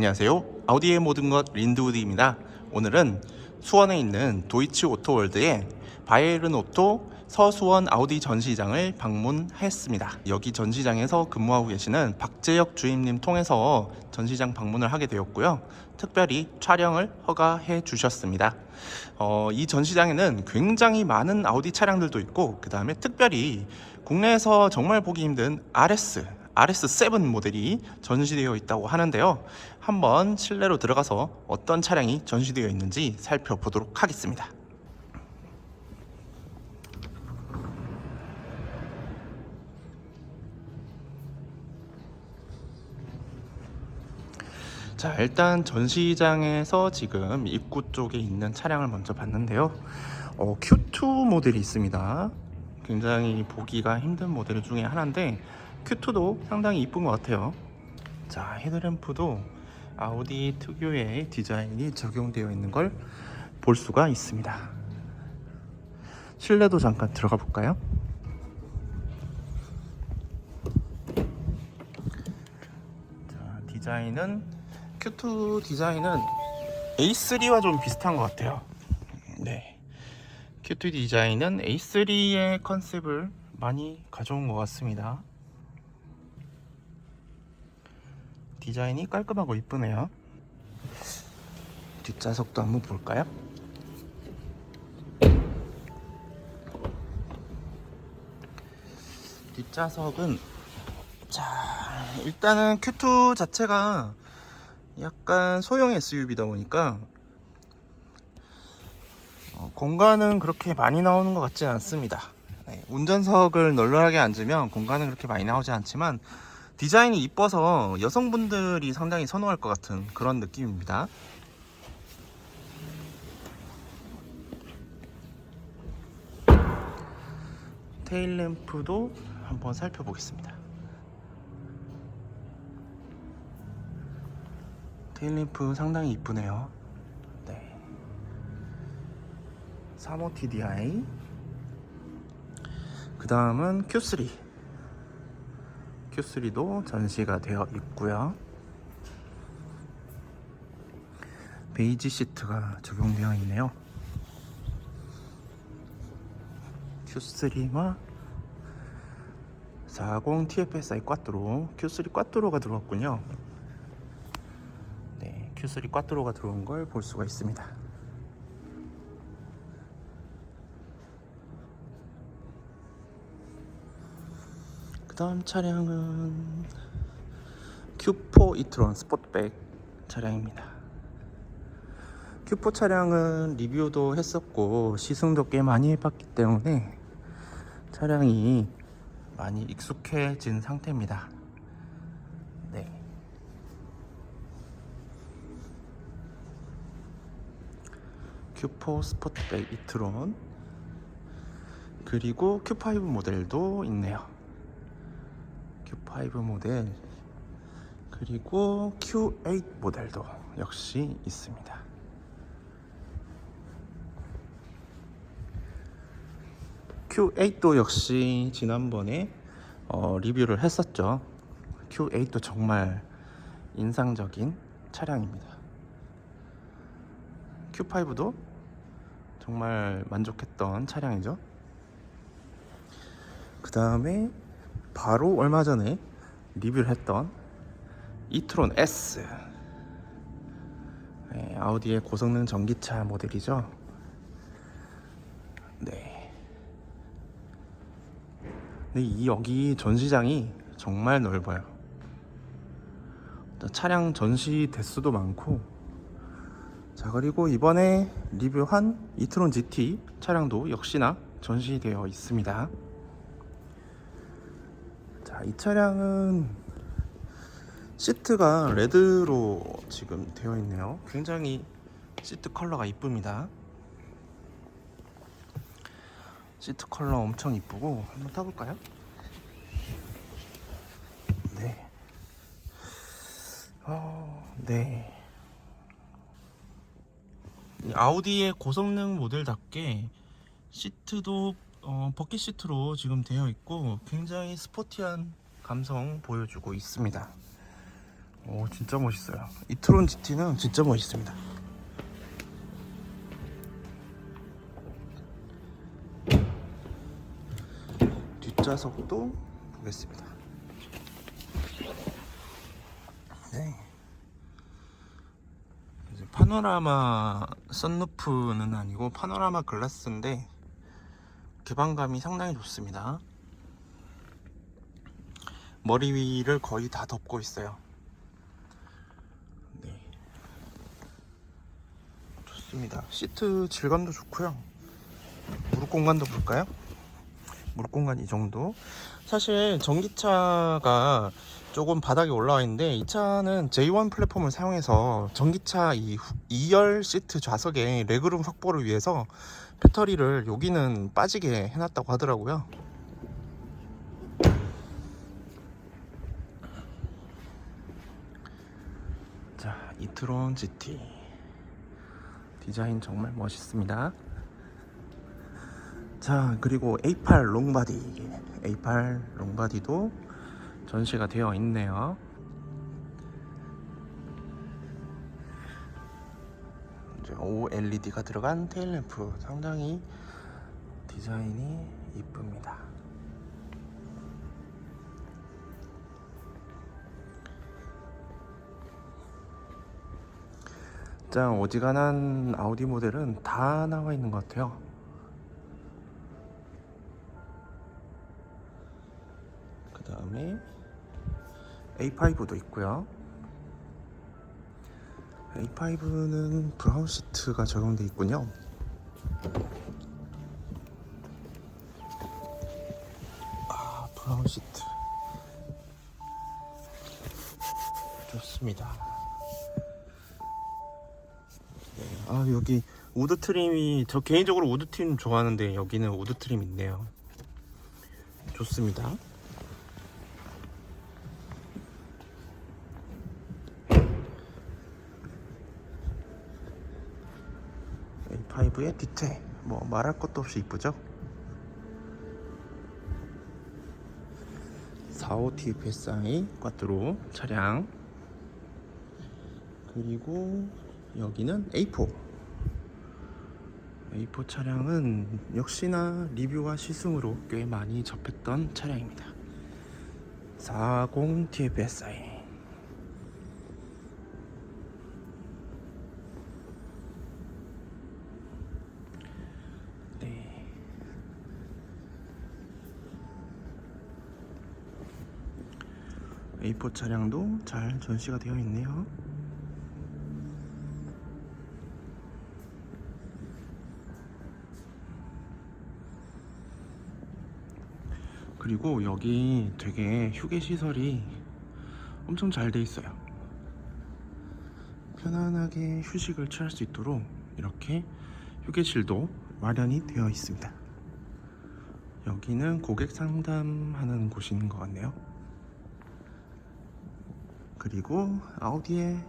안녕하세요. 아우디의 모든 것 린드우드입니다. 오늘은 수원에 있는 도이치 오토월드의 바이에른 오토 서수원 아우디 전시장을 방문했습니다. 여기 전시장에서 근무하고 계시는 박재혁 주임님 통해서 전시장 방문을 하게 되었고요. 특별히 촬영을 허가해 주셨습니다. 어, 이 전시장에는 굉장히 많은 아우디 차량들도 있고, 그 다음에 특별히 국내에서 정말 보기 힘든 RS, RS7 모델이 전시되어 있다고 하는데요. 한번 실내로 들어가서 어떤 차량이 전시되어 있는지 살펴보도록 하겠습니다. 자, 일단 전시장에서 지금 입구 쪽에 있는 차량을 먼저 봤는데요. 어, Q2 모델이 있습니다. 굉장히 보기가 힘든 모델 중에 하나인데 Q2도 상당히 이쁜 것 같아요. 자, 헤드램프도 아우디 특유의 디자인이 적용되어 있는 걸 볼 수가 있습니다. 실내도 잠깐 들어가 볼까요? 자, 디자인은 Q2 디자인은 A3와 좀 비슷한 것 같아요. 네. Q2 디자인은 A3의 컨셉을 많이 가져온 것 같습니다. 디자인이 깔끔하고 이쁘네요. 뒷좌석도 한번 볼까요? 뒷좌석은 자 일단은 Q2 자체가 약간 소형 SUV다 보니까 어, 공간은 그렇게 많이 나오는 것 같지 않습니다. 네, 운전석을 널널하게 앉으면 공간은 그렇게 많이 나오지 않지만 디자인이 이뻐서 여성분들이 상당히 선호할 것 같은 그런 느낌입니다. 테일램프도 한번 살펴보겠습니다. 테일램프 상당히 이쁘네요. 네. 35 TDI. 그 다음은 Q3. Q3도 전시가 되어 있고요. 베이지 시트가 적용되어 있네요. Q3와 40 TFSI 꽈뚜로 Q3 꽈뚜로가 들어왔군요. 네, Q3 꽈뚜로가 들어온 걸 볼 수가 있습니다. 그 다음 차량은 Q4 이트론 스포트백 차량입니다. Q4 차량은 리뷰도 했었고 시승도 꽤 많이 해봤기 때문에 차량이 많이 익숙해진 상태입니다. 네. Q4 스포트백 이트론 그리고 Q5 모델도 있네요. Q5 모델 그리고 Q8 모델도 역시 있습니다. Q8도 역시 지난번에 어, 리뷰를 했었죠. Q8도 정말 인상적인 차량입니다. Q5도 정말 만족했던 차량이죠. 그 다음에 바로 얼마 전에 리뷰를 했던 이트론 S 네, 아우디의 고성능 전기차 모델이죠. 네. 근데 이 여기 전시장이 정말 넓어요. 차량 전시 대수도 많고 자 그리고 이번에 리뷰한 이트론 GT 차량도 역시나 전시되어 있습니다. 자, 이 차량은 시트가 레드로 지금 되어 있네요. 굉장히 시트 컬러가 이쁩니다. 시트 컬러 엄청 이쁘고 한번 타볼까요? 네. 어, 네. 이 아우디의 고성능 모델답게 시트도 어, 버킷 시트로 지금 되어 있고 굉장히 스포티한 감성 보여주고 있습니다. 오 진짜 멋있어요. 이 트론 GT는 진짜 멋있습니다. 뒷좌석도 보겠습니다. 네. 파노라마 썬루프는 아니고 파노라마 글라스인데 개방감이 상당히 좋습니다. 머리 위를 거의 다 덮고 있어요. 네. 좋습니다. 시트 질감도 좋고요. 무릎 공간도 볼까요? 무릎 공간 이 정도. 사실 전기차가 조금 바닥에 올라와 있는데 이 차는 J1 플랫폼을 사용해서 전기차 이 후- 2열 시트 좌석에 레그룸 확보를 위해서 배터리를 여기는 빠지게 해놨다고 하더라고요. 자, 이트론 GT 디자인 정말 멋있습니다. 자, 그리고 A8 롱바디 A8 롱바디도 전시가 되어 있네요. OLED가 들어간 테일램프 상당히 디자인이 이쁩니다. 자, 어지간한 아우디 모델은 다 나와 있는 것 같아요. 그 다음에 A5도 있고요. A5는 브라운 시트가 적용돼 있군요. 아, 브라운 시트. 좋습니다. 네, 아, 여기 우드 트림이 저 개인적으로 우드 트림 좋아하는데 여기는 우드 트림 있네요. 좋습니다. A5의 뒤태? 뭐 말할 것도 없이 이쁘죠? 45 TFSI 꽈트로 차량. 그리고 여기는 A4 A4 차량은 역시나 리뷰와 시승으로 꽤 많이 접했던 차량입니다. 40 TFSI 네. A4 차량도 잘 전시가 되어 있네요. 그리고 여기 되게 휴게 시설이 엄청 잘 돼 있어요. 편안하게 휴식을 취할 수 있도록 이렇게 휴게실도 마련이 되어 있습니다. 여기는 고객 상담하는 곳인 것 같네요. 그리고 아우디의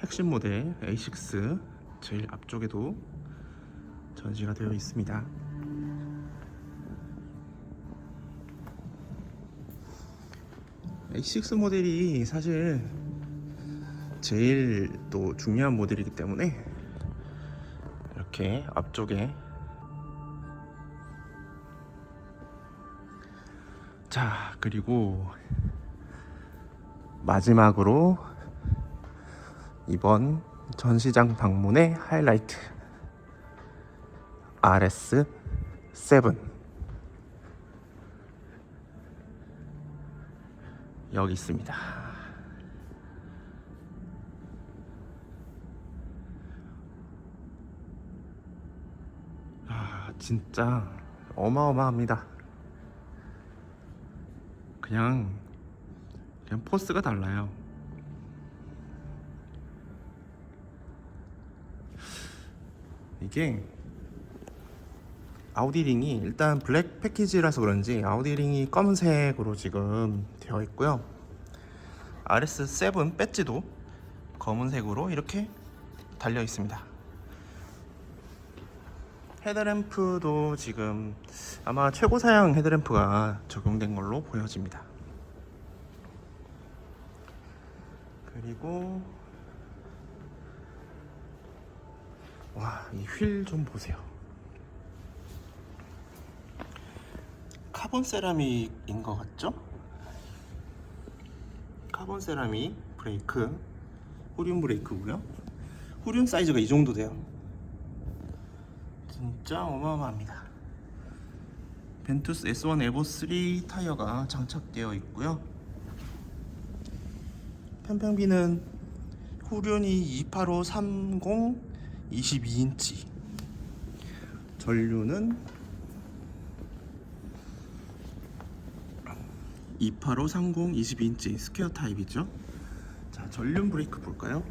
핵심 모델 A6 제일 앞쪽에도 전시가 되어 있습니다. A6 모델이 사실 제일 또 중요한 모델이기 때문에 이렇게 앞쪽에 자 그리고 마지막으로 이번 전시장 방문의 하이라이트 RS7 여기 있습니다. 아, 진짜 어마어마합니다. 그냥 그냥 포스가 달라요. 이게 아우디링이 일단 블랙 패키지라서 그런지 아우디링이 검은색으로 지금 되어 있고요. RS7 배지도 검은색으로 이렇게 달려 있습니다. 헤드램프도 지금 아마 최고 사양 헤드램프가 적용된 걸로 보여집니다. 그리고 와 이 휠 좀 보세요. 카본 세라믹인 것 같죠? 카본 세라믹 브레이크 후륜 브레이크고요. 후륜 사이즈가 이 정도 돼요. 진짜 어마어마합니다. 벤투스 S1 에보 3 타이어가 장착되어 있고요 편평비는 후륜이 28530 22인치. 전류는 28530 22인치 스퀘어 타입이죠. 자 전륜 브레이크 볼까요?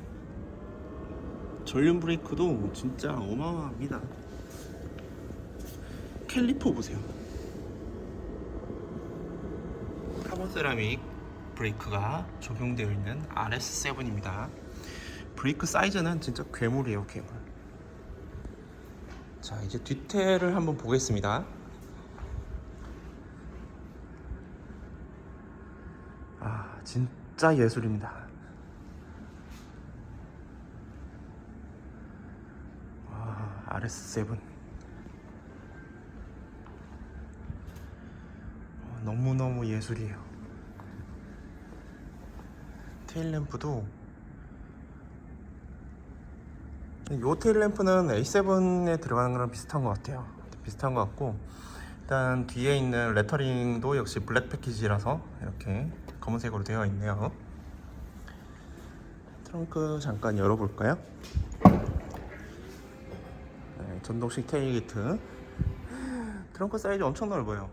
전륜 브레이크도 진짜 어마어마합니다. 캘리퍼 보세요. 카본 세라믹 브레이크가 적용되어 있는 RS7입니다. 브레이크 사이즈는 진짜 괴물이에요 괴물. 자 이제 뒤태를 한번 보겠습니다. 아 진짜 예술입니다. 와 RS7 어, 너무너무 예술이에요 테일램프도 이 테일램프는 A7에 들어가는 거랑 비슷한 것 같아요. 비슷한 것 같고 일단 뒤에 있는 레터링도 역시 블랙 패키지라서 이렇게 검은색으로 되어 있네요. 트렁크 잠깐 열어볼까요? 네, 전동식 테일게이트. 트렁크 사이즈 엄청 넓어요.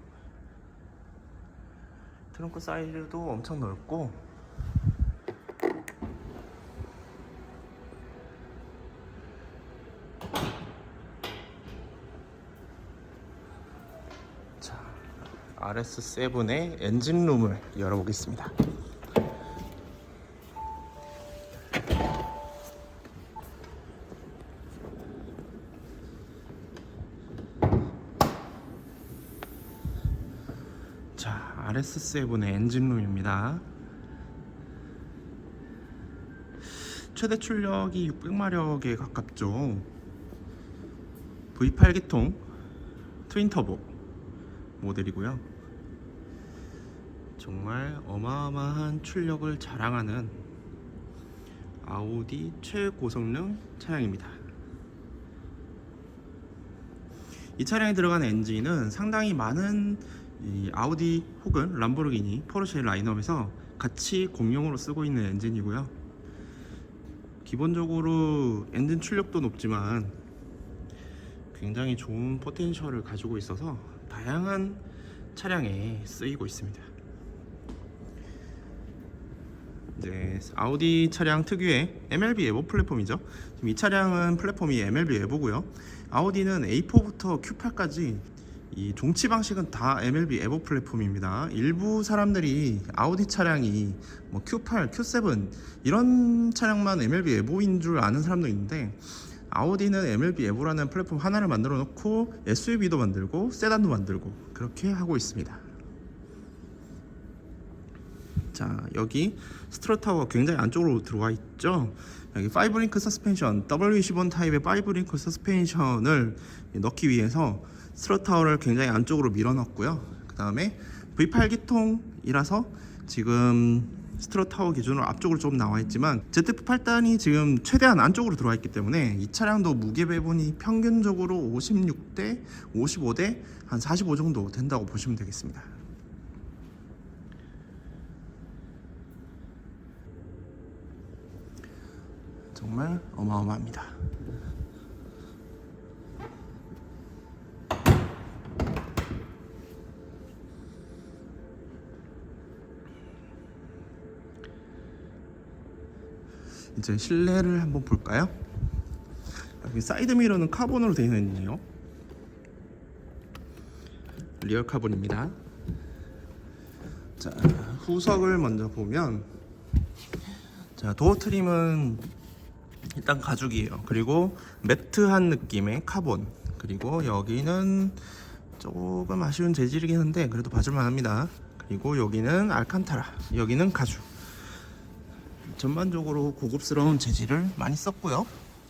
트렁크 사이즈도 엄청 넓고 RS7의 엔진룸을 열어보겠습니다. 자, RS7의 엔진룸입니다. 최대 출력이 600마력에 가깝죠. V8 기통 트윈 터보 모델이고요. 정말 어마어마한 출력을 자랑하는 아우디 최고성능 차량입니다. 이 차량에 들어간 엔진은 상당히 많은 이 아우디 혹은 람보르기니, 포르쉐 라인업에서 같이 공용으로 쓰고 있는 엔진이고요. 기본적으로 엔진 출력도 높지만 굉장히 좋은 포텐셜을 가지고 있어서 다양한 차량에 쓰이고 있습니다. 이제 아우디 차량 특유의 MLB 에보 플랫폼이죠. 지금 이 차량은 플랫폼이 MLB 에보고요. 아우디는 A4부터 Q8까지 이 종치 방식은 다 MLB 에보 플랫폼입니다. 일부 사람들이 아우디 차량이 뭐 Q8, Q7 이런 차량만 MLB 에보인 줄 아는 사람도 있는데 아우디는 MLB 에보라는 플랫폼 하나를 만들어 놓고 SUV도 만들고 세단도 만들고 그렇게 하고 있습니다. 자 여기 스트로타워가 굉장히 안쪽으로 들어와 있죠. 여기 5링크 서스펜션 W21 타입의 5링크 서스펜션을 넣기 위해서 스트로타워를 굉장히 안쪽으로 밀어넣었고요. 그 다음에 V8 기통이라서 지금 스트로타워 기준으로 앞쪽으로 좀 나와 있지만 ZF8단이 지금 최대한 안쪽으로 들어와 있기 때문에 이 차량도 무게 배분이 평균적으로 56대 55대 한 45 정도 된다고 보시면 되겠습니다. 정말 어마어마합니다. 이제 실내를 한번 볼까요? 여기 사이드 미러는 카본으로 되어 있네요. 리얼 카본입니다. 자, 후석을 먼저 보면 자, 도어 트림은 일단 가죽이에요. 그리고 매트한 느낌의 카본. 그리고 여기는 조금 아쉬운 재질이긴 한데 그래도 봐줄만 합니다. 그리고 여기는 알칸타라. 여기는 가죽. 전반적으로 고급스러운 재질을 많이 썼고요.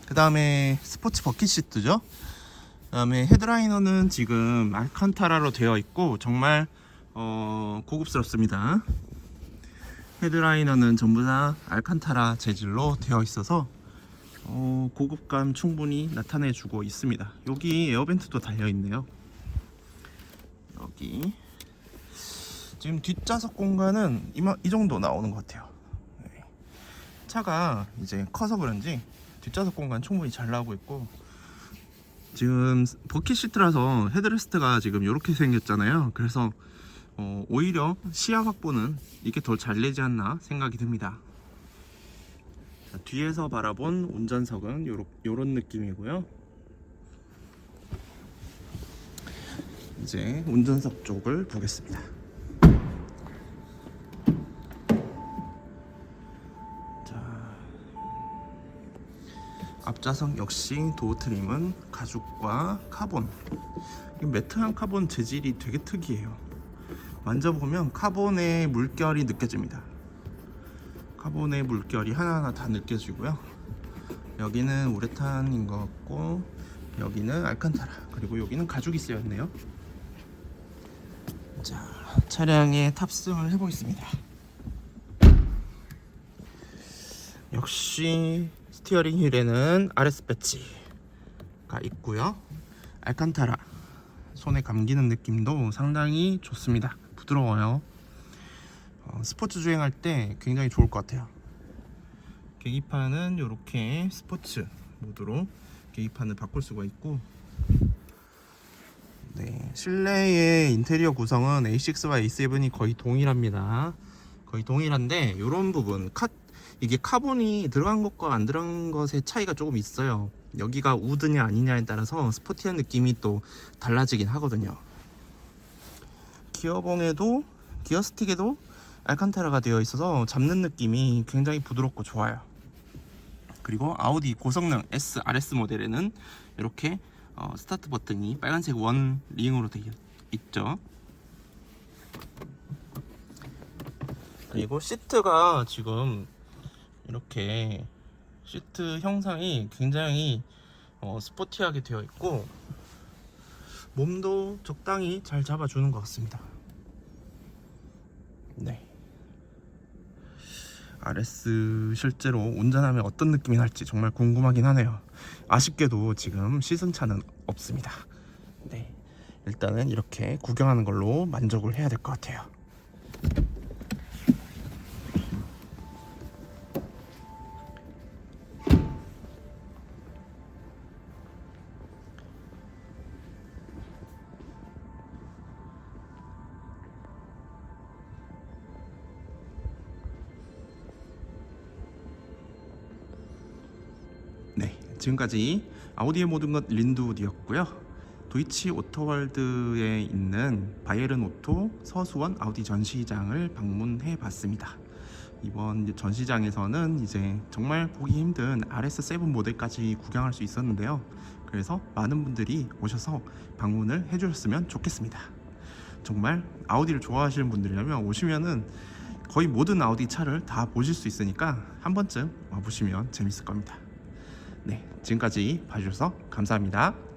그 다음에 스포츠 버킷 시트죠. 그 다음에 헤드라이너는 지금 알칸타라로 되어 있고 정말 어, 고급스럽습니다. 헤드라이너는 전부 다 알칸타라 재질로 되어 있어서 어, 고급감 충분히 나타내주고 있습니다. 여기 에어벤트도 달려 있네요. 여기 지금 뒷좌석 공간은 이마, 이 정도 나오는 것 같아요. 네. 차가 이제 커서 그런지 뒷좌석 공간 충분히 잘 나오고 있고 지금 버킷 시트라서 헤드레스트가 지금 이렇게 생겼잖아요. 그래서 어, 오히려 시야 확보는 이게 더잘 내지 않나 생각이 듭니다. 자, 뒤에서 바라본 운전석은 요런, 요런 느낌이고요. 이제 운전석 쪽을 보겠습니다. 자, 앞좌석 역시 도어 트림은 가죽과 카본. 이 매트한 카본 재질이 되게 특이해요. 만져보면 카본의 물결이 느껴집니다. 카본의 물결이 하나하나 다 느껴지고요. 여기는 우레탄인 것 같고 여기는 알칸타라 그리고 여기는 가죽이 쓰였네요. 자 차량에 탑승을 해보겠습니다. 역시 스티어링 휠에는 RS 배치가 있고요. 알칸타라 손에 감기는 느낌도 상당히 좋습니다. 부드러워요. 어, 스포츠 주행할 때 굉장히 좋을 것 같아요. 계기판은 이렇게 스포츠 모드로 계기판을 바꿀 수가 있고 네, 실내의 인테리어 구성은 A6와 A7이 거의 동일합니다. 거의 동일한데 이런 부분 카, 이게 카본이 들어간 것과 안 들어간 것의 차이가 조금 있어요. 여기가 우드냐 아니냐에 따라서 스포티한 느낌이 또 달라지긴 하거든요. 기어봉에도 기어 스틱에도 알칸타라가 되어 있어서 잡는 느낌이 굉장히 부드럽고 좋아요. 그리고 아우디 고성능 S, RS 모델에는 이렇게 어, 스타트 버튼이 빨간색 원 링으로 되어 있죠. 그리고 시트가 지금 이렇게 시트 형상이 굉장히 어, 스포티하게 되어 있고 몸도 적당히 잘 잡아주는 것 같습니다. 네. RS 실제로 운전하면 어떤 느낌이 날지 정말 궁금하긴 하네요. 아쉽게도 지금 시승차는 없습니다. 네. 일단은 이렇게 구경하는 걸로 만족을 해야 될 것 같아요. 지금까지 아우디의 모든 것 린두우드였고요. 도이치 오토월드에 있는 바이에른 오토 서수원 아우디 전시장을 방문해 봤습니다. 이번 전시장에서는 이제 정말 보기 힘든 RS7 모델까지 구경할 수 있었는데요. 그래서 많은 분들이 오셔서 방문을 해주셨으면 좋겠습니다. 정말 아우디를 좋아하시는 분들이라면 오시면은 거의 모든 아우디 차를 다 보실 수 있으니까 한 번쯤 와보시면 재밌을 겁니다. 네, 지금까지 봐주셔서 감사합니다.